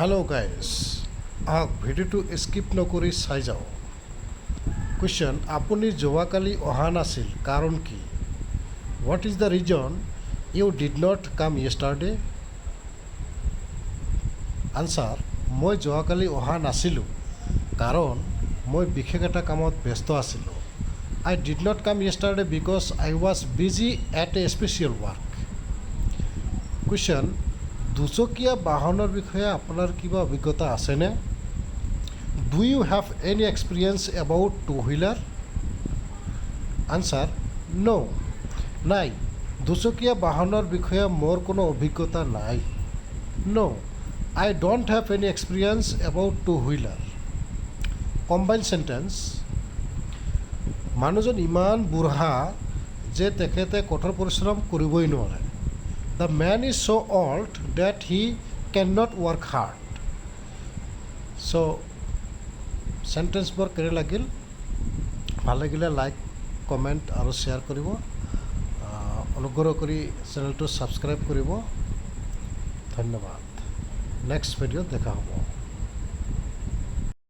Hello' guys আহক ভিডিঅ'টো skip নকৰি চাই যাওঁ। কুৱেশ্যন আপুনি যোৱাকালি অহা নাছিল, কাৰণ কি? What is the reason you did not come yesterday answer মই যোৱাকালি অহা নাছিলোঁ, কাৰণ মই বিশেষ এটা কামত ব্যস্ত আছিলোঁ। I did not come yesterday because I was busy at a special work question দুচকীয়া বাহনৰ বিষয়ে আপোনাৰ কিবা অভিজ্ঞতা আছেনে? Do you have any experience about two wheeler answer no' নাই দুচকীয়া বাহনৰ বিষয়ে মোৰ কোনো অভিজ্ঞতা নাই। No' I don't have any experience about two wheeler combine sentence মানুহজন ইমান বুঢ়া যে তেখেতে কঠোৰ পৰিশ্ৰম কৰিবই নোৱাৰে। The man is so old that he can work work So, চ' চেণ্টেন্সবোৰ কেনে লাগিল ভালো লাগিলে লাইক কমেণ্ট আৰু শ্বেয়াৰ কৰিব অনুগ্ৰহ কৰি চেনেলটো ছাবস্ক্ৰাইব কৰিব ধন্যবাদ নেক্সট ভিডিঅ'ত দেখা হ'ব